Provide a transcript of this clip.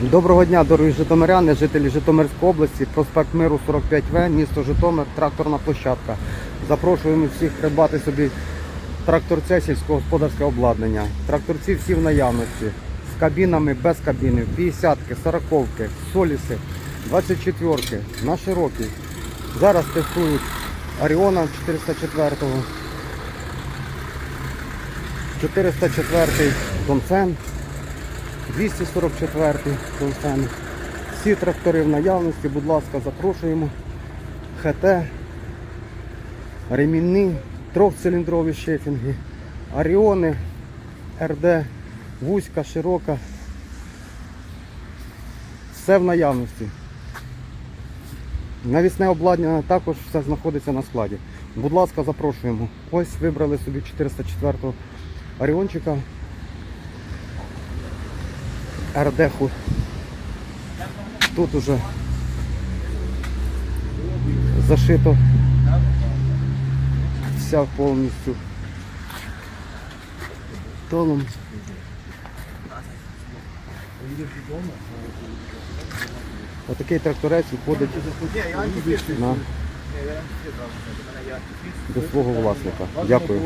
Доброго дня, дорогі житомиряни, жителі Житомирської області, проспект Миру 45В, місто Житомир, тракторна площадка. Запрошуємо всіх придбати собі тракторце сільськогосподарське обладнання. Тракторці всі в наявності. З кабінами, без кабіни, 50-ки, 40-ки, соліси, 24-ки, на широкі. Зараз тестують Оріона 404-го, 404-й Донцен. 244 Донфен. Всі трактори в наявності, будь ласка, запрошуємо. ХТ, ремінні, трьохциліндрові шефінги, Аріони, РД, вузька, широка. Все в наявності. Навісне обладнання також все знаходиться на складі. Будь ласка, запрошуємо. Ось вибрали собі 404-го Оріончика. РДХу. Тут уже зашито вся повністю толом. Отакий тракторець виходить на, до свого власника. Дякую.